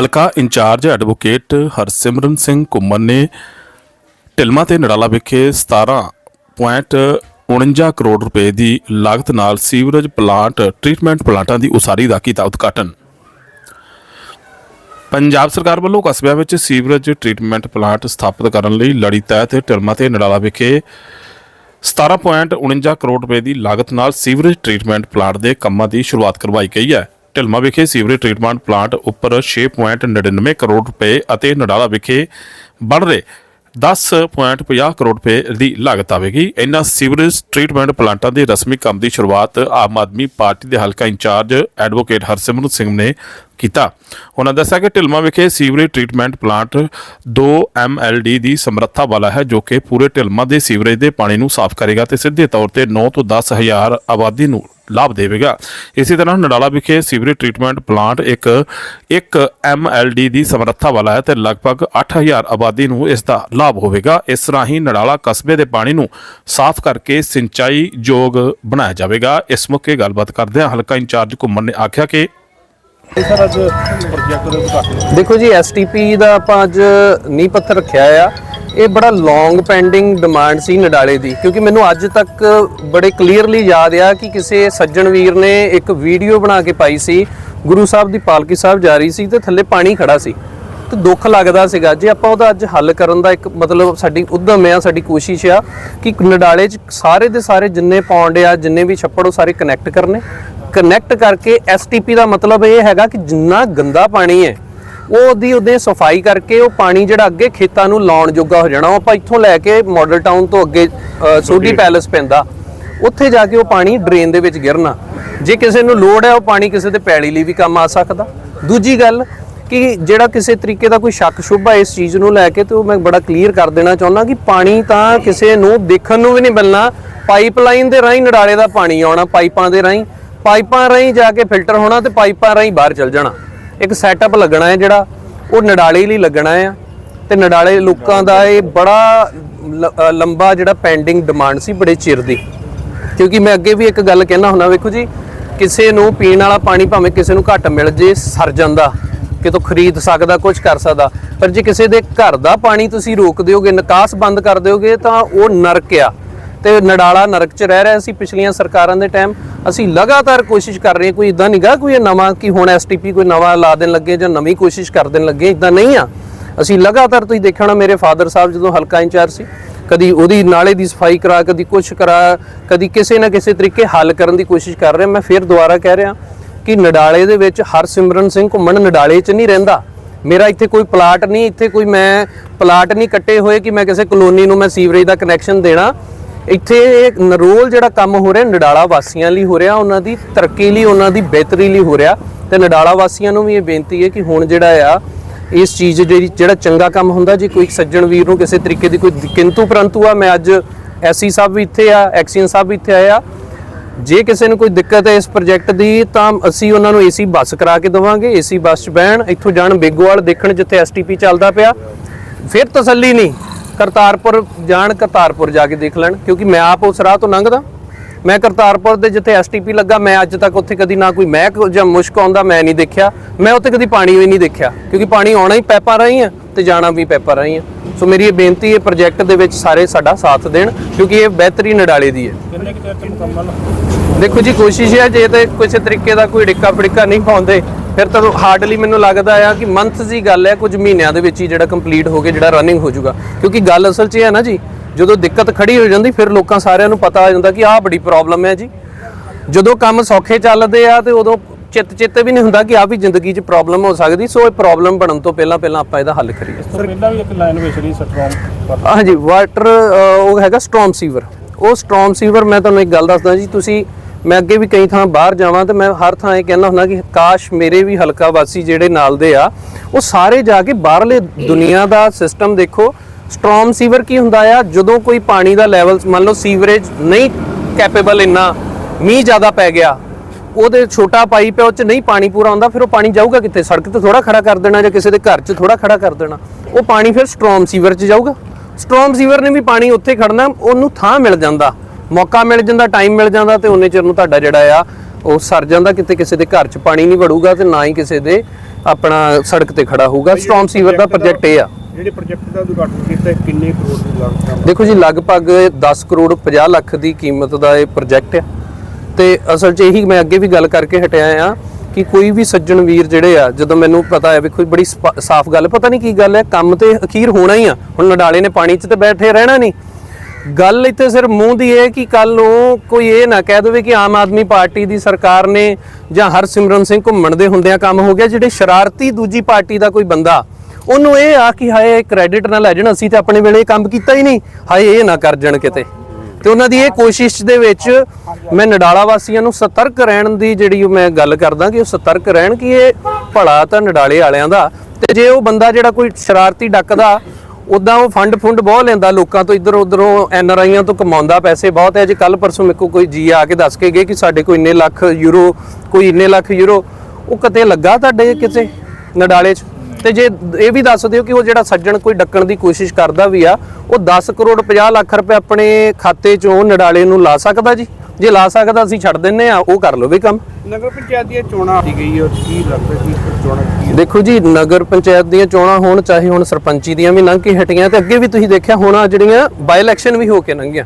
ਹਲਕਾ in charge advocate Harsimran Singh ਘੁੰਮਣ ਨੇ ਢਿਲਮਾ ਤੇ ਨੜਾਲਾ ਵਿਖੇ 17.49 ਕਰੋੜ ਰੁਪਏ ਦੀ ਲਾਗਤ ਨਾਲ ਸੀਵਰੇਜ ਪਲਾਂਟ, ਟ੍ਰੀਟਮੈਂਟ ਪਲਾਂਟਾਂ ਦੀ ਉਸਾਰੀ ਦਾ ਕੀਤਾ ਉਦਘਾਟਨ। ਪੰਜਾਬ ਸਰਕਾਰ ਵੱਲੋਂ ਕਸਬਿਆਂ ਵਿੱਚ ਸੀਵਰੇਜ ਟ੍ਰੀਟਮੈਂਟ ਪਲਾਂਟ ਸਥਾਪਿਤ ਕਰਨ ਲਈ ਲੜੀ ਤਹਿਤ ਢਿਲਮਾ ਤੇ ਨੜਾਲਾ ਵਿਖੇ 17.49 ਕਰੋੜ ਰੁਪਏ ਦੀ ਲਾਗਤ ਨਾਲ ਸੀਵਰੇਜ ਟ੍ਰੀਟਮੈਂਟ ਪਲਾਂਟ ਦੇ ਕੰਮਾਂ ਦੀ ਸ਼ੁਰੂਆਤ ਕਰਵਾਈ ਗਈ ਹੈ। ਢਿਲਮਾ ਵਿਖੇ ਸੀਵਰੇਜ ਟ੍ਰੀਟਮੈਂਟ ਪਲਾਂਟ ਉੱਪਰ 6.99 ਕਰੋੜ ਰੁਪਏ ਅਤੇ ਨਡਾਲਾ ਵਿਖੇ ਬਣ ਰਹੇ 10.50 ਕਰੋੜ ਰੁਪਏ ਦੀ ਲਾਗਤ ਆਵੇਗੀ। ਇਹਨਾਂ ਸੀਵਰੇਜ ਟ੍ਰੀਟਮੈਂਟ ਪਲਾਂਟਾਂ ਦੇ ਰਸਮੀ ਕੰਮ ਦੀ ਸ਼ੁਰੂਆਤ ਆਮ ਆਦਮੀ ਪਾਰਟੀ ਦੇ ਹਲਕਾ ਇੰਚਾਰਜ ਐਡਵੋਕੇਟ ਹਰਸਿਮਰਨ ਸਿੰਘ ਨੇ ਕੀਤਾ। ਉਹਨਾਂ ਦੱਸਿਆ ਕਿ ਢਿਲਮਾ ਵਿਖੇ ਸੀਵਰੇਜ ਟ੍ਰੀਟਮੈਂਟ ਪਲਾਂਟ 2 ਐਮਐਲਡੀ ਦੀ ਸਮਰੱਥਾ ਵਾਲਾ ਹੈ, ਜੋ ਕਿ ਪੂਰੇ ਢਿਲਮਾ ਦੇ ਸੀਵਰੇਜ ਦੇ ਪਾਣੀ ਨੂੰ ਸਾਫ਼ ਕਰੇਗਾ ਤੇ ਸਿੱਧੇ ਤੌਰ ਤੇ 9 ਤੋਂ 10 ਹਜ਼ਾਰ ਆਬਾਦੀ ਨੂੰ ਲਾਭ ਦੇਵੇਗਾ। ਇਸੇ ਤਰ੍ਹਾਂ ਨਡਾਲਾ ਵਿਖੇ ਸੀਵਰੇਜ ਟ੍ਰੀਟਮੈਂਟ ਪਲਾਂਟ ਇੱਕ 1 ਐਮਐਲਡੀ ਦੀ ਸਮਰੱਥਾ ਵਾਲਾ ਹੈ ਤੇ ਲਗਭਗ 8000 ਆਬਾਦੀ ਨੂੰ ਇਸ ਦਾ ਲਾਭ ਹੋਵੇਗਾ। ਇਸ ਰਾਹੀਂ ਨਡਾਲਾ ਕਸਬੇ ਦੇ ਪਾਣੀ ਨੂੰ ਸਾਫ਼ ਕਰਕੇ ਸਿੰਚਾਈ ਯੋਗ ਬਣਾਇਆ ਜਾਵੇਗਾ। ਇਸ ਮੌਕੇ ਗੱਲਬਾਤ ਕਰਦਿਆਂ ਹਲਕਾ ਇੰਚਾਰਜ ਘੁੰਮਣ ਨੇ ਆਖਿਆ ਕਿ ਦੇਖੋ ਜੀ ਐਸਟੀਪੀ ਦਾ ਆਪਾਂ ਅੱਜ ਨੀਂਹ ਪੱਥਰ ਰੱਖਿਆ ਆ। ਇਹ ਬੜਾ ਲੌਂਗ ਪੈਂਡਿੰਗ ਡਿਮਾਂਡ ਸੀ ਨਡਾਲੇ ਦੀ, ਕਿਉਂਕਿ ਮੈਨੂੰ ਅੱਜ ਤੱਕ ਬੜੇ ਕਲੀਅਰਲੀ ਯਾਦ ਆ ਕਿ ਕਿਸੇ ਸੱਜਣ ਵੀਰ ਨੇ ਇੱਕ ਵੀਡੀਓ ਬਣਾ ਕੇ ਪਾਈ ਸੀ, ਗੁਰੂ ਸਾਹਿਬ ਦੀ ਪਾਲਕੀ ਸਾਹਿਬ ਜਾ ਰਹੀ ਸੀ ਤੇ ਥੱਲੇ ਪਾਣੀ ਖੜਾ ਸੀ। ਤੇ ਦੁੱਖ ਲੱਗਦਾ ਸੀਗਾ, ਜੇ ਆਪਾਂ ਉਹਦਾ ਅੱਜ ਹੱਲ ਕਰਨ ਦਾ ਇੱਕ ਮਤਲਬ ਸਾਡੀ ਉਦਮ ਆ, ਸਾਡੀ ਕੋਸ਼ਿਸ਼ ਆ ਕਿ ਨਡਾਲੇ 'ਚ ਸਾਰੇ ਦੇ ਸਾਰੇ ਜਿੰਨੇ ਪੌਂਡ ਆ, ਜਿੰਨੇ ਵੀ ਛੱਪੜ, ਉਹ ਸਾਰੇ ਕਨੈਕਟ ਕਰਨੇ। ਕਨੈਕਟ ਕਰਕੇ ਐਸਟੀਪੀ ਦਾ ਮਤਲਬ ਇਹ ਹੈਗਾ ਕਿ ਜਿੰਨਾ ਗੰਦਾ ਪਾਣੀ ਹੈ ਉਹਦੀ ਉਹਦੇ ਸਫ਼ਾਈ ਕਰਕੇ ਉਹ ਪਾਣੀ ਜਿਹੜਾ ਅੱਗੇ ਖੇਤਾਂ ਨੂੰ ਲਾਉਣ ਜੋਗਾ ਹੋ ਜਾਣਾ। ਉਹ ਆਪਾਂ ਇੱਥੋਂ ਲੈ ਕੇ ਮਾਡਲ ਟਾਊਨ ਤੋਂ ਅੱਗੇ ਸੋਢੀ ਪੈਲੇਸ ਪੈਂਦਾ। ਉੱਥੇ ਜਾ ਕੇ ਉਹ ਪਾਣੀ ਡਰੇਨ ਦੇ ਵਿੱਚ ਗਿਰਨਾ। ਜੇ ਕਿਸੇ ਨੂੰ ਲੋੜ ਹੈ ਉਹ ਪਾਣੀ ਕਿਸੇ ਦੇ ਪੈਲੀ ਲਈ ਵੀ ਕੰਮ ਆ ਸਕਦਾ। ਦੂਜੀ ਗੱਲ ਕਿ ਜਿਹੜਾ ਕਿਸੇ ਤਰੀਕੇ ਦਾ ਕੋਈ ਸ਼ੱਕ ਸ਼ੁਭ ਇਸ ਚੀਜ਼ ਨੂੰ ਲੈ ਕੇ ਤੇ ਉਹ ਮੈਂ ਬੜਾ ਕਲੀਅਰ ਕਰ ਦੇਣਾ ਚਾਹੁੰਦਾ ਕਿ ਪਾਣੀ ਤਾਂ ਕਿਸੇ ਨੂੰ ਦੇਖਣ ਨੂੰ ਵੀ ਨਹੀਂ ਮਿਲਣਾ। ਪਾਈਪਲਾਈਨ ਦੇ ਰਾਹੀਂ ਨਡਾਲੇ ਦਾ ਪਾਣੀ ਆਉਣਾ ਪਾਈਪਾਂ ਦੇ ਰਾਹੀਂ। ਪਾਈਪਾਂ ਰਾਹੀਂ ਜਾ ਕੇ ਫਿਲਟਰ ਹੋਣਾ ਤੇ ਪਾਈਪਾਂ ਰਾਹੀਂ ਬਾਹਰ ਚਲ ਜਾਣਾ। ਇੱਕ ਸੈਟਅਪ ਲੱਗਣਾ ਹੈ ਜਿਹੜਾ, ਉਹ ਨਡਾਲੇ ਲਈ ਲੱਗਣਾ ਹੈ ਤੇ ਨਡਾਲੇ ਲੋਕਾਂ ਦਾ ਇਹ ਬੜਾ ਲ- ਲੰਬਾ ਜਿਹੜਾ ਪੈਂਡਿੰਗ ਡਿਮਾਂਡ ਸੀ ਬੜੇ ਚਿਰ ਦੀ। ਕਿਉਂਕਿ ਮੈਂ ਅੱਗੇ ਵੀ ਇੱਕ ਗੱਲ ਕਹਿਣਾ ਹੁੰਦਾ, ਵੇਖੋ ਜੀ, ਕਿਸੇ ਨੂੰ ਪੀਣ ਵਾਲਾ ਪਾਣੀ ਭਾਵੇਂ ਕਿਸੇ ਨੂੰ ਘੱਟ ਮਿਲ ਜੇ, ਸਰ ਜਾਂਦਾ, ਕਿਤੋਂ ਖਰੀਦ ਸਕਦਾ ਕੁਝ ਕਰ ਸਕਦਾ, ਪਰ ਜੇ ਕਿਸੇ ਦੇ ਘਰ ਦਾ ਪਾਣੀ ਤੁਸੀਂ ਰੋਕ ਦਿਓਗੇ, ਨਿਕਾਸ ਬੰਦ ਕਰ ਦਿਓਗੇ, ਤਾਂ ਉਹ ਨਰਕ ਆ। ਤੇ ਨਡਾਲਾ ਨਰਕ 'ਚ ਰਹਿ ਰਿਹਾ ਸੀ ਪਿਛਲੀਆਂ ਸਰਕਾਰਾਂ ਦੇ ਟਾਈਮ। ਅਸੀਂ ਲਗਾਤਾਰ ਕੋਸ਼ਿਸ਼ ਕਰ ਰਹੇ ਕੋਈ ਇਦਾਂ ਨਹੀਂਗਾ ਕੋਈ ਇਹ ਨਵਾਂ ਕਿ ਹੁਣ ਐਸਟੀਪੀ ਕੋਈ ਨਵਾਂ ਲਾ ਦੇਣ ਲੱਗੇ ਜਾਂ ਨਵੀਂ ਕੋਸ਼ਿਸ਼ ਕਰ ਦੇਣ ਲੱਗੇ ਇਦਾਂ ਨਹੀਂ ਆ। ਅਸੀਂ ਲਗਾਤਾਰ ਤੁਸੀਂ ਦੇਖਣਾ ਮੇਰੇ ਫਾਦਰ ਸਾਹਿਬ ਜਦੋਂ ਹਲਕਾ ਇੰਚਾਰਜ ਸੀ, ਕਦੀ ਉਹਦੀ ਨਾਲੇ ਦੀ ਸਫ਼ਾਈ ਕਰਾ, ਕਦੀ ਕੁਛ ਕਰਾ, ਕਦੀ ਕਿਸੇ ਨਾ ਕਿਸੇ ਤਰੀਕੇ ਹੱਲ ਕਰਨ ਦੀ ਕੋਸ਼ਿਸ਼ ਕਰ ਰਹੇ। ਮੈਂ ਫਿਰ ਦੁਬਾਰਾ ਕਹਿ ਰਿਹਾ ਕਿ ਨਡਾਲੇ ਦੇ ਵਿੱਚ ਹਰਸਿਮਰਨ ਸਿੰਘ ਘੁੰਮਣ ਨਡਾਲੇ 'ਚ ਨਹੀਂ ਰਹਿੰਦਾ। ਮੇਰਾ ਇੱਥੇ ਕੋਈ ਪਲਾਟ ਨਹੀਂ, ਇੱਥੇ ਕੋਈ ਮੈਂ ਪਲਾਟ ਨਹੀਂ ਕੱਟੇ ਹੋਏ ਕਿ ਮੈਂ ਕਿਸੇ ਕਲੋਨੀ ਨੂੰ, ਮੈਂ ਸੀਵਰੇਜ ਦਾ ਕਨੈਕਸ਼ਨ ਦੇਣਾ। ਇੱਥੇ ਇਹ ਨਰੋਲ ਜਿਹੜਾ ਕੰਮ ਹੋ ਰਿਹਾ, ਨਡਾਲਾ ਵਾਸੀਆਂ ਲਈ ਹੋ ਰਿਹਾ, ਉਹਨਾਂ ਦੀ ਤਰੱਕੀ ਲਈ, ਉਹਨਾਂ ਦੀ ਬਿਹਤਰੀ ਲਈ ਹੋ ਰਿਹਾ। ਤੇ ਨਡਾਲਾ ਵਾਸੀਆਂ ਨੂੰ ਵੀ ਇਹ ਬੇਨਤੀ ਹੈ ਕਿ ਹੁਣ ਜਿਹੜਾ ਆ, ਇਸ ਚੀਜ਼ ਜਿਹੜੀ, ਜਿਹੜਾ ਚੰਗਾ ਕੰਮ ਹੁੰਦਾ, ਜੇ ਕੋਈ ਸੱਜਣ ਵੀਰ ਨੂੰ ਕਿਸੇ ਤਰੀਕੇ ਦੀ ਕੋਈ ਕਿੰਤੂ ਪਰੰਤੂ ਆ, ਮੈਂ ਅੱਜ ਐਸੀ ਸਾਹਿਬ ਵੀ ਇੱਥੇ ਆ, ਐਕਸੀਅਨ ਸਾਹਿਬ ਵੀ ਇੱਥੇ ਆਇਆ ਜੇ ਕਿਸੇ ਨੂੰ ਕੋਈ ਦਿੱਕਤ ਹੈ ਇਸ ਪ੍ਰੋਜੈਕਟ ਦੀ, ਤਾਂ ਅਸੀਂ ਉਹਨਾਂ ਨੂੰ ਏਸੀ ਬੱਸ ਕਰਾ ਕੇ ਦਵਾਂਗੇ। ਏਸੀ ਬੱਸ 'ਚ ਬਹਿਣ, ਇੱਥੋਂ ਜਾਣ ਬੇਗੋਵਾਲ ਦੇਖਣ, ਜਿੱਥੇ ਐਸਟੀਪੀ ਚੱਲਦਾ ਪਿਆ। ਫਿਰ ਤਸੱਲੀ ਨਹੀਂ। ਕਰਤਾਰਪੁਰ ਜਾਣ ਕਰਤਾਰਪੁਰ ਜਾ ਕੇ ਦੇਖ ਲੈਣ ਕਿਉਂਕਿ ਮੈਂ ਆਪ ਉਸ ਰਾਹ ਤੋਂ ਲੰਘਦਾ। ਮੈਂ ਕਰਤਾਰਪੁਰ ਦੇ ਜਿੱਥੇ ਐਸਟੀਪੀ ਲੱਗਾ ਮੈਂ ਅੱਜ ਤੱਕ ਉੱਥੇ ਕਦੀ ਨਾ ਕੋਈ ਮਹਿਕ ਜਾਂ ਮੁਸ਼ਕ ਆਉਂਦਾ ਮੈਂ ਨਹੀਂ ਦੇਖਿਆ। ਮੈਂ ਉੱਥੇ ਕਦੀ ਪਾਣੀ ਵੀ ਨਹੀਂ ਦੇਖਿਆ ਕਿਉਂਕਿ ਪਾਣੀ ਆਉਣਾ ਹੀ ਪੈਪਾਂ ਰਾਹੀਂ ਆ ਤੇ ਜਾਣਾ ਵੀ ਪੈਪਾਂ ਰਾਹੀਂ ਆ। ਸੋ ਮੇਰੀ ਇਹ ਬੇਨਤੀ ਹੈ ਪ੍ਰੋਜੈਕਟ ਦੇ ਵਿੱਚ ਸਾਰੇ ਸਾਡਾ ਸਾਥ ਦੇਣ ਕਿਉਂਕਿ ਇਹ ਬਿਹਤਰੀ ਨਡਾਲੇ ਦੀ ਹੈ। ਕਿੰਨੇ ਕੁ ਚਿਰ ਚ ਮੁਕੰਮਲ? ਦੇਖੋ ਜੀ ਕੋਸ਼ਿਸ਼ ਹੈ ਜੇ ਤੇ ਕਿਸੇ ਤਰੀਕੇ ਦਾ ਕੋਈ ਡਿੱਕਾ ਫੜਿੱਕਾ ਨਹੀਂ ਪਾਉਂਦੇ ਫਿਰ ਤਾਂ ਹਾਰਡਲੀ ਮੈਨੂੰ ਲੱਗਦਾ ਆ ਕਿ ਮੰਥ ਦੀ ਗੱਲ ਹੈ ਕੁਝ ਮਹੀਨਿਆਂ ਦੇ ਵਿੱਚ ਹੀ ਜਿਹੜਾ ਕੰਪਲੀਟ ਹੋ ਕੇ ਜਿਹੜਾ ਰਨਿੰਗ ਹੋ ਜਾਊਗਾ। ਕਿਉਂਕਿ ਗੱਲ ਅਸਲ 'ਚ ਇਹ ਹੈ ਨਾ ਜੀ ਜਦੋਂ ਦਿੱਕਤ ਖੜੀ ਹੋ ਜਾਂਦੀ ਫਿਰ ਲੋਕਾਂ ਸਾਰਿਆਂ ਨੂੰ ਪਤਾ ਆ ਜਾਂਦਾ ਕਿ ਆਹ ਬੜੀ ਪ੍ਰੋਬਲਮ ਹੈ ਜੀ। ਜਦੋਂ ਕੰਮ ਸੌਖੇ ਚੱਲਦੇ ਆ ਤੇ ਉਦੋਂ ਚਿੱਤ ਚਿੱਤੇ ਵੀ ਨਹੀਂ ਹੁੰਦਾ ਕਿ ਆ ਵੀ ਜ਼ਿੰਦਗੀ 'ਚ ਪ੍ਰੋਬਲਮ ਹੋ ਸਕਦੀ ਸੋ ਇਹ ਪ੍ਰੋਬਲਮ ਬਣਨ ਤੋਂ ਪਹਿਲਾਂ ਪਹਿਲਾਂ ਆਪਾਂ ਇਹਦਾ ਹੱਲ ਕਰੀਏ। ਤੋਂ ਪਹਿਲਾਂ ਵੀ ਇੱਕ ਲਾਈਨ ਵਿਛੜੀ ਸਟਰੋਂਗ ਹਾਂਜੀ ਵਾਟਰ ਉਹ ਹੈਗਾ ਸਟ੍ਰੋਮ ਸੀਵਰ ਉਹ ਸਟ੍ਰੋਮ ਸੀਵਰ ਮੈਂ ਤੁਹਾਨੂੰ ਇੱਕ ਗੱਲ ਦੱਸਦਾ ਜੀ ਤੁਸੀਂ ਮੈਂ ਅੱਗੇ ਵੀ ਕਈ ਥਾਂ ਬਾਹਰ ਜਾਵਾਂ ਤੇ ਮੈਂ ਹਰ ਥਾਂ ਇਹ ਕਹਿੰਦਾ ਹੁੰਦਾ ਕਿ ਕਾਸ਼ ਮੇਰੇ ਵੀ ਹਲਕਾ ਵਾਸੀ ਜਿਹੜੇ ਨਾਲ ਦੇ ਆ, ਉਹ ਸਾਰੇ ਜਾ ਕੇ ਬਾਹਰਲੇ ਦੁਨੀਆ ਦਾ ਸਿਸਟਮ ਦੇਖੋ। ਸਟ੍ਰੋਮ ਸੀਵਰ ਕੀ ਹੁੰਦਾ ਆ? ਜਦੋਂ ਕੋਈ ਪਾਣੀ ਦਾ ਲੈਵਲ ਮੰਨ ਲਓ ਸੀਵਰੇਜ ਨਹੀਂ ਕੈਪੇਬਲ ਇੰਨਾ, ਮੀਂਹ ਜ਼ਿਆਦਾ ਪੈ ਗਿਆ, ਉਹਦੇ ਛੋਟਾ ਪਾਈਪ ਹੈ ਉਹ ਚ ਨਹੀਂ ਪਾਣੀ ਪੂਰਾ ਆਉਂਦਾ ਫਿਰ ਉਹ ਪਾਣੀ ਜਾਊਗਾ ਕਿੱਥੇ? ਸੜਕ ਤੇ ਥੋੜਾ ਖੜਾ ਕਰ ਦੇਣਾ ਜਾਂ ਕਿਸੇ ਦੇ ਘਰ 'ਚ ਥੋੜਾ ਖੜਾ ਕਰ ਦੇਣਾ। ਉਹ ਪਾਣੀ ਫਿਰ ਸਟ੍ਰੋਮ ਸੀਵਰ 'ਚ ਜਾਊਗਾ। ਸਟ੍ਰੋਮ ਸੀਵਰ ਨੇ ਵੀ ਪਾਣੀ ਉੱਥੇ ਖੜਨਾ ਉਹਨੂੰ ਥਾਂ ਮਿਲ ਜਾਂਦਾ। ਮੌਕਾ ਮਿਲ ਜਾਂਦਾ ਟਾਈਮ ਮਿਲ ਜਾਂਦਾ ਤੇ ਉਹਨੇ ਚਿਰ ਨੂੰ ਤੁਹਾਡਾ ਜਿਹੜਾ ਆ ਉਹ ਸਰ ਜਾਂਦਾ ਕਿਤੇ ਕਿਸੇ ਦੇ ਘਰ 'ਚ ਪਾਣੀ ਨਹੀਂ ਵੜੂਗਾ ਤੇ ਨਾ ਹੀ ਕਿਸੇ ਦੇ ਆਪਣਾ ਸੜਕ ਤੇ ਖੜਾ ਹੋਊਗਾ। ਸਟ੍ਰੋਮ ਸੀਵਰ ਦਾ ਪ੍ਰੋਜੈਕਟ ਇਹ ਆ। ਜਿਹੜੇ ਪ੍ਰੋਜੈਕਟ ਦਾ ਉਦਘਾਟਨ ਕੀਤਾ ਕਿੰਨੇ ਕਰੋੜ ਦੀ ਲਾਗਤ ਨਾਲ ਦੇਖੋ ਜੀ ਲਗਭਗ 10 ਕਰੋੜ 50 ਲੱਖ ਦੀ ਕੀਮਤ ਦਾ ਇਹ ਪ੍ਰੋਜੈਕਟ ਹੈ ਤੇ ਅਸਲ 'ਚ ਇਹੀ ਮੈਂ ਅੱਗੇ ਵੀ ਗੱਲ ਕਰਕੇ ਹਟਿਆ ਆ ਕਿ ਕੋਈ ਵੀ ਸੱਜਣ ਵੀਰ ਜਿਹੜੇ ਆ ਜਦੋਂ ਮੈਨੂੰ ਪਤਾ ਹੈ ਵੀ ਕੋਈ ਬੜੀ ਸਾਫ਼ ਗੱਲ ਪਤਾ ਨਹੀਂ ਕੀ ਗੱਲ ਹੈ ਕੰਮ ਤੇ ਅਖੀਰ ਹੋਣਾ ਹੀ ਆ। ਹੁਣ ਨਡਾਲੇ ਨੇ ਪਾਣੀ 'ਚ ਤੇ ਬੈਠੇ ਰਹਿਣਾ ਨਹੀਂ। ਗੱਲ ਇੱਥੇ ਸਿਰਫ ਮੂੰਹ ਦੀ ਹੈ ਕਿ ਕੱਲ ਨੂੰ ਕੋਈ ਇਹ ਨਾ ਕਹਿ ਦੇਵੇ ਕਿ ਆਮ ਆਦਮੀ ਪਾਰਟੀ ਦੀ ਸਰਕਾਰ ਨੇ ਜਾਂ ਹਰਸਿਮਰਨ ਸਿੰਘ ਘੁੰਮਣ ਦੇ ਹੁੰਦਿਆਂ ਕੰਮ ਹੋ ਗਿਆ, ਜਿਹੜੇ ਸ਼ਰਾਰਤੀ ਦੂਜੀ ਪਾਰਟੀ ਦਾ ਕੋਈ ਬੰਦਾ, ਉਹਨੂੰ ਇਹ ਆ ਕਿ ਹਾਏ ਕ੍ਰੈਡਿਟ ਨਾ ਲੈ ਜਾਣ, ਅਸੀਂ ਤੇ ਆਪਣੇ ਵੇਲੇ ਕੰਮ ਕੀਤਾ ਹੀ ਨਹੀਂ। ਹਾਏ, ਇਹ ਨਾ ਕਰ ਜਾਣ ਕਿਤੇ। ਤੇ ਉਹਨਾਂ ਦੀ ਇਹ ਕੋਸ਼ਿਸ਼ ਦੇ ਵਿੱਚ ਮੈਂ ਨਡਾਲਾ ਵਾਸੀਆਂ ਨੂੰ ਸਤਰਕ ਰਹਿਣ ਦੀ ਜਿਹੜੀ ਮੈਂ ਗੱਲ ਕਰਦਾ ਕਿ ਉਹ ਸਤਰਕ ਰਹਿਣ ਕਿ ਇਹ ਭਲਾ ਤਾਂ ਨਡਾਲੇ ਵਾਲਿਆਂ ਦਾ, ਤੇ ਜੇ ਉਹ ਬੰਦਾ ਜਿਹੜਾ ਕੋਈ ਸ਼ਰਾਰਤੀ ਡੱਕਦਾ ਉਦਾਂ ਉਹ ਫੰਡ ਫੁੰਡ ਬਹੁਤ ਲੈਂਦਾ ਲੋਕਾਂ ਤੋਂ ਇੱਧਰ ਉੱਧਰੋਂ ਐਨ ਆਰ ਆਈਆਂ ਤੋਂ ਕਮਾਉਂਦਾ ਪੈਸੇ ਬਹੁਤ ਹੈ। ਜੇ ਕੱਲ ਪਰਸੋਂ ਮੇਰੇ ਕੋਈ ਜੀ ਆ ਕੇ ਦੱਸ ਕੇ ਗਏ ਕਿ ਸਾਡੇ ਕੋਲ ਇੰਨੇ ਲੱਖ ਯੂਰੋ ਕੋਈ ਇੰਨੇ ਲੱਖ ਯੂਰੋ ਉਹ ਕਿਤੇ ਲੱਗਾ ਤੁਹਾਡੇ ਕਿਸੇ ਨਡਾਲੇ 'ਚ? ਤੇ ਜੇ ਇਹ ਵੀ ਦੱਸ ਦਿਓ ਕਿ ਉਹ ਜਿਹੜਾ ਸੱਜਣ ਕੋਈ ਡੱਕਣ ਦੀ ਕੋਸ਼ਿਸ਼ ਕਰਦਾ ਵੀ ਆ ਉਹ 10 ਕਰੋੜ 50 ਲੱਖ ਰੁਪਏ ਆਪਣੇ ਖਾਤੇ 'ਚੋਂ ਨਡਾਲੇ ਨੂੰ ਲਾ ਸਕਦਾ ਜੀ? ਜੇ ਲਾ ਸਕਦਾ ਅਸੀਂ ਛੱਡ ਦਿੰਨੇ ਆ ਉਹ ਕਰ ਲਓ ਵੀ ਕੰਮ। ਨਗਰ ਪੰਚਾਇਤ ਦੀਆਂ ਚੋਣਾਂ ਆ ਗਈ ਹੈ ਕੀ ਲੱਗਦਾ ਕਿ ਚੋਣਾਂ ਕੀ ਦੇਖੋ ਜੀ ਨਗਰ ਪੰਚਾਇਤ ਦੀਆਂ ਚੋਣਾਂ ਹੋਣ ਚਾਹੇ ਹੁਣ ਸਰਪੰਚੀ ਦੀਆਂ ਵੀ ਲੰਘ ਕੇ ਹਟੀਆਂ ਤੇ ਅੱਗੇ ਵੀ ਤੁਸੀਂ ਦੇਖਿਆ ਹੋਣਾ ਜਿਹੜੀਆਂ ਬਾਈ ਇਲੈਕਸ਼ਨ ਵੀ ਹੋ ਕੇ ਲੰਘੀਆਂ।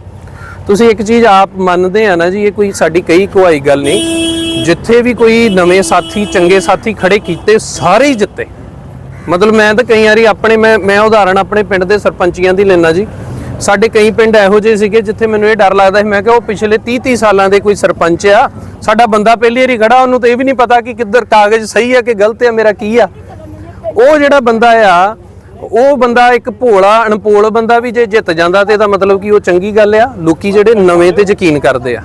ਤੁਸੀਂ ਇੱਕ ਚੀਜ਼ ਆਪ ਮੰਨਦੇ ਆ ਨਾ ਜੀ ਇਹ ਕੋਈ ਸਾਡੀ ਕਈ ਕੋਈ ਗੱਲ ਨਹੀਂ। ਜਿੱਥੇ ਵੀ ਕੋਈ ਨਵੇਂ ਸਾਥੀ ਚੰਗੇ ਸਾਥੀ ਖੜੇ ਕੀਤੇ ਸਾਰੇ ਹੀ ਜਿੱਤੇ। ਮਤਲਬ ਮੈਂ ਤਾਂ ਕਈ ਵਾਰੀ ਆਪਣੇ ਮੈਂ ਮੈਂ ਉਦਾਹਰਣ ਆਪਣੇ ਪਿੰਡ ਦੇ ਸਰਪੰਚੀਆਂ ਦੀ ਲੈਣਾ ਜੀ। ਸਾਡੇ ਕਈ ਪਿੰਡ ਇਹੋ ਜਿਹੇ ਸੀਗੇ ਜਿੱਥੇ ਮੈਨੂੰ ਇਹ ਡਰ ਲੱਗਦਾ ਸੀ। ਮੈਂ ਕਿਹਾ ਉਹ ਪਿਛਲੇ 30 30 ਸਾਲਾਂ ਦੇ ਕੋਈ ਸਰਪੰਚ ਆ। ਸਾਡਾ ਬੰਦਾ ਪਹਿਲੀ ਵਾਰੀ ਖੜਾ, ਉਹਨੂੰ ਤਾਂ ਇਹ ਵੀ ਨਹੀਂ ਪਤਾ ਕਿ ਕਿੱਧਰ ਕਾਗਜ਼ ਸਹੀ ਆ ਕਿ ਗਲਤ ਆ, ਮੇਰਾ ਕੀ ਆ। ਉਹ ਜਿਹੜਾ ਬੰਦਾ ਆ, ਉਹ ਬੰਦਾ ਇੱਕ ਭੋਲਾ, ਅਣਪੋਲ ਬੰਦਾ ਵੀ ਜੇ ਜਿੱਤ ਜਾਂਦਾ ਤੇ ਇਹਦਾ ਮਤਲਬ ਕਿ ਉਹ ਚੰਗੀ ਗੱਲ ਆ। ਲੋਕੀ ਜਿਹੜੇ ਨਵੇਂ ਤੇ ਯਕੀਨ ਕਰਦੇ ਆ।